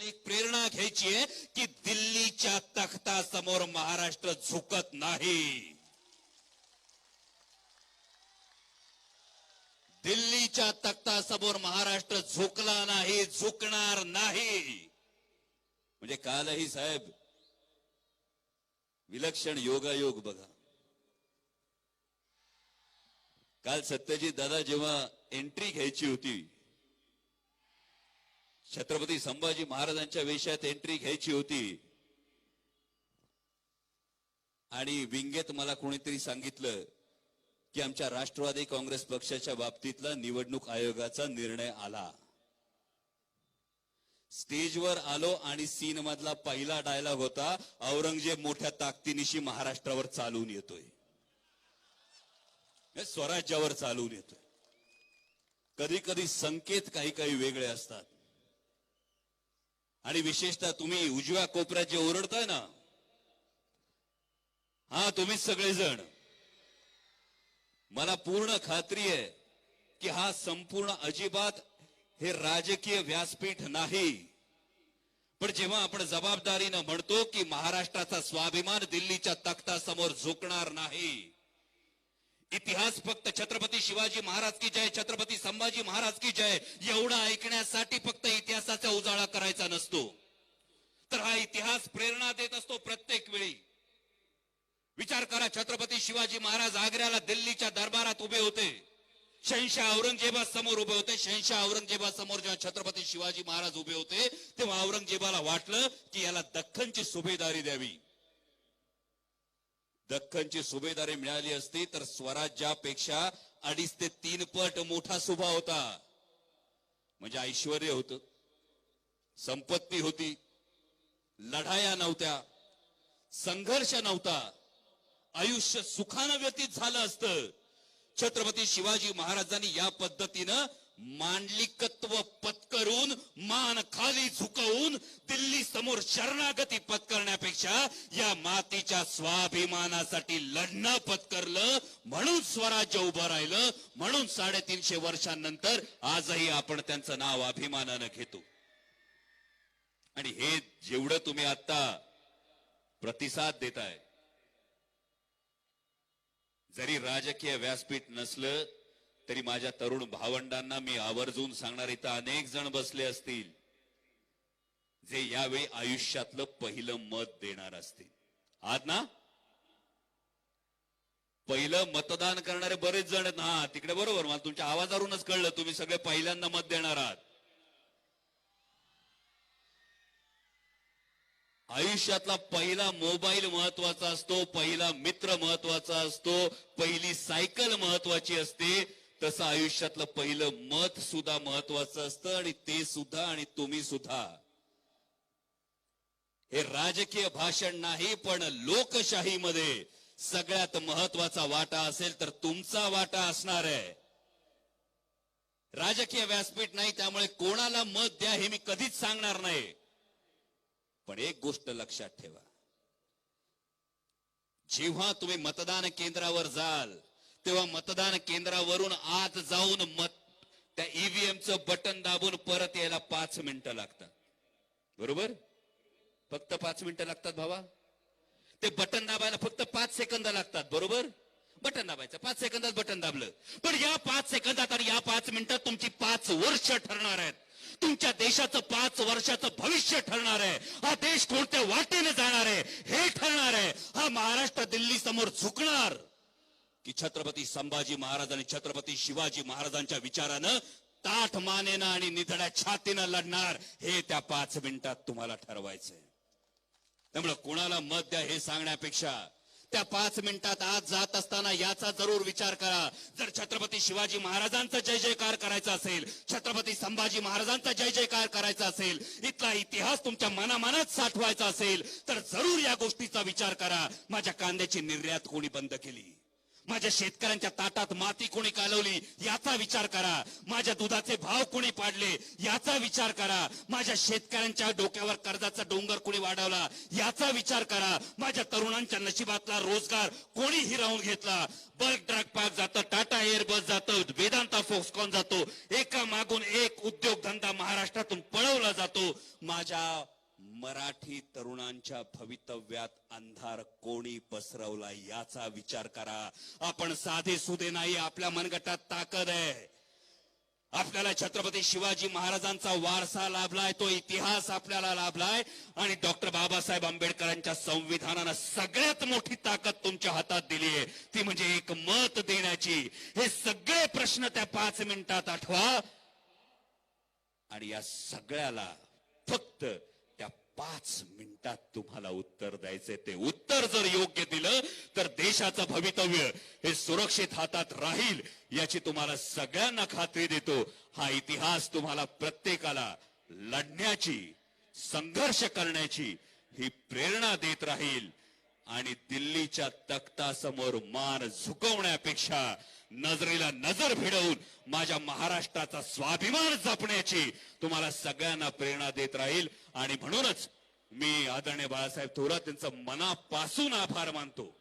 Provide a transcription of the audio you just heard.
एक प्रेरणा घ्यायची आहे की दिल्लीच्या तख्तासमोर महाराष्ट्र झुकत नाही. दिल्लीच्या तख्तासमोर महाराष्ट्र झुकला नाही झुकणार नाही. म्हणजे कालही साहेब विलक्षण योगायोग बघा. काल सत्यजित दादा जेव्हा एंट्री घ्यायची होती छत्रपती संभाजी महाराजांच्या वेशात एंट्री घ्यायची होती. आणि विंगेत मला कोणीतरी सांगितलं की आमच्या राष्ट्रवादी काँग्रेस पक्षाच्या बाबतीतला निवडणूक आयोगाचा निर्णय आला. स्टेजवर आलो आणि सीन मधला पहिला डायलॉग होता औरंगजेब मोठ्या ताकदीनिशी महाराष्ट्रावर चालून येतोय. स्वराज्यावर चालून येतोय. कधी कधी संकेत काही काही वेगळे असतात. आणि विशेषतः तुम्ही उजव्या कोपऱ्यात जे ओरडताय ना हा तुम्हीच सगळेजण. मला पूर्ण खात्री आहे की हा संपूर्ण अजिबात हे राजकीय व्यासपीठ नाही. पण जेव्हा आपण जबाबदारीनं म्हणतो की महाराष्ट्राचा स्वाभिमान दिल्लीच्या तख्तासमोर झुकणार नाही इतिहास फक्त छत्रपती शिवाजी महाराज की जय छत्रपती संभाजी महाराज की जय एवढा ऐकण्यासाठी फक्त इतिहासाचा उजाळा करायचा नसतो. तर हा इतिहास प्रेरणा देत असतो प्रत्येक वेळी. विचार करा छत्रपती शिवाजी महाराज आग्र्याला दिल्लीच्या दरबारात उभे होते. शहनशाह औरंगजेबा समोर उभे होते. शहनशाह औरंगजेबा समोर जेव्हा छत्रपती शिवाजी महाराज उभे होते तेव्हा औरंगजेबाला वाटलं की याला दख्खनची सुभेदारी द्यावी. दख्खनची सुभेदारी मिळाली असती तर स्वराज्यापेक्षा अडीच ते तीन पट मोठा सुभा होता. म्हणजे ऐश्वर होत. संपत्ती होती. लढाया नव्हत्या. संघर्ष नव्हता. आयुष्य सुखानं व्यतीत झालं असतं. छत्रपती शिवाजी महाराजांनी या पद्धतीनं मांडलिकत्व पत्करून मान खाली झुकवून दिल्ली समोर शरणागती पत्करण्यापेक्षा या मातीच्या स्वाभिमानासाठी लढणं पत्करलं म्हणून स्वराज्य उभं राहिलं म्हणून साडेतीनशे वर्षांनंतर आजही आपण त्यांचं नाव अभिमानानं घेतो. आणि हे जेवढं तुम्ही आता प्रतिसाद देताय जरी राजकीय व्यासपीठ नसलं तरी माझ्या तरुण भावंडांना मी आवर्जून सांगणार इथं अनेक जण बसले असतील. जे यावेळी आयुष्यातलं पहिलं मत देणार असतील. आज ना? पहिलं मतदान करणारे बरेच जण आहेत. हा तिकडे बरोबर मला तुमच्या आवाजावरूनच कळलं तुम्ही सगळे पहिल्यांदा मत देणार आहात. आयुष्यातला पहिला मोबाईल महत्त्वाचा असतो पहिला मित्र महत्त्वाचा असतो पहिली सायकल महत्वाची असते. तसं आयुष्यातलं पहिलं मत सुद्धा महत्वाचं असतं आणि ते सुद्धा आणि तुम्ही सुद्धा. हे राजकीय भाषण नाही पण लोकशाहीमध्ये सगळ्यात महत्त्वाचा वाटा असेल तर तुमचा वाटा असणार आहे. राजकीय व्यासपीठ नाही त्यामुळे कोणाला मत द्या हे मी कधीच सांगणार नाही. पण एक गोष्ट लक्षात ठेवा. जेव्हा तुम्ही मतदान केंद्रावर जाल तेव्हा मतदान केंद्रावरून आत जाऊन मत त्या ईव्हीएमचं बटन दाबून परत यायला पाच मिनिटं लागतात. बरोबर? फक्त पाच मिनिटं लागतात भावा. ते बटन दाबायला फक्त पाच सेकंद लागतात बरोबर? बटन दाबायचं. पाच सेकंदात बटन दाबलं. पण या पाच सेकंदात आणि या पाच मिनिटात तुमची पाच वर्ष ठरणार आहेत. तुमच्या देशाचं पाच वर्षाचं भविष्य ठरणार आहे. हा देश कोणत्या वाटेने जाणार आहे हे ठरणार आहे. हा महाराष्ट्र दिल्ली समोर झुकणार. की छत्रपती संभाजी महाराज आणि छत्रपती शिवाजी महाराजांच्या विचारानं ताठ मानेनं आणि निधड्या छातीनं लढणार हे त्या पाच मिनिटात तुम्हाला ठरवायचंय. त्यामुळे कोणाला मत द्या हे सांगण्यापेक्षा त्या पाच मिनिटात आज जात असताना याचा जरूर विचार करा. जर छत्रपती शिवाजी महाराजांचा जय जयकार करायचा असेल छत्रपती संभाजी महाराजांचा जय जयकार करायचा असेल इथला इतिहास तुमच्या मनामनात साठवायचा असेल तर जरूर या गोष्टीचा विचार करा. माझ्या कांद्याची निर्यात कोणी बंद केली? माझ्या शेतकऱ्यांच्या ताटात माती कोणी कालवली याचा विचार करा. माझ्या दुधाचे भाव कोणी पाडले याचा विचार करा. माझ्या शेतकऱ्यांच्या डोक्यावर कर्जाचा डोंगर कोणी वाढवला याचा विचार करा. माझ्या तरुणांच्या नशिबातला रोजगार कोणी हिरावून घेतला? बल्क ट्रक पार्क जातं टाटा एअरबस जातं वेदांता फोक्सकॉन जातो. एका मागून एक उद्योगधंदा महाराष्ट्रातून पळवला जातो. माझ्या मराठी तरुणांच्या भवितव्यात अंधार कोणी पसरवला याचा विचार करा. आपण साधे सुधे नाही आपल्या मनगटात ताकद आहे. आपल्याला छत्रपती शिवाजी महाराजांचा वारसा लाभलाय तो इतिहास आपल्याला लाभलाय. आणि डॉक्टर बाबासाहेब आंबेडकरांच्या संविधानानं सगळ्यात मोठी ताकद तुमच्या हातात दिली आहे. ती म्हणजे एक मत देण्याची. हे सगळे प्रश्न त्या पाच मिनिटात आठवा. आणि या सगळ्याला फक्त पाच मिनिटात तुम्हाला उत्तर द्यायचे ते उत्तर जर योग्य दिलं तर देशाचं भवितव्य हे सुरक्षित हातात राहील याची तुम्हाला सगळ्यांना खात्री देतो. हा इतिहास तुम्हाला प्रत्येकाला लढण्याची संघर्ष करण्याची ही प्रेरणा देत राहील. आणि दिल्लीच्या तख्तासमोर मान झुकवण्यापेक्षा नजरेला नजर भिडवून माझ्या महाराष्ट्राचा स्वाभिमान जपण्याची तुम्हाला सगळ्यांना प्रेरणा देत राहील. आणि म्हणूनच मी आदरणीय बाळासाहेब थोरात यांचं मनापासून आभार मानतो.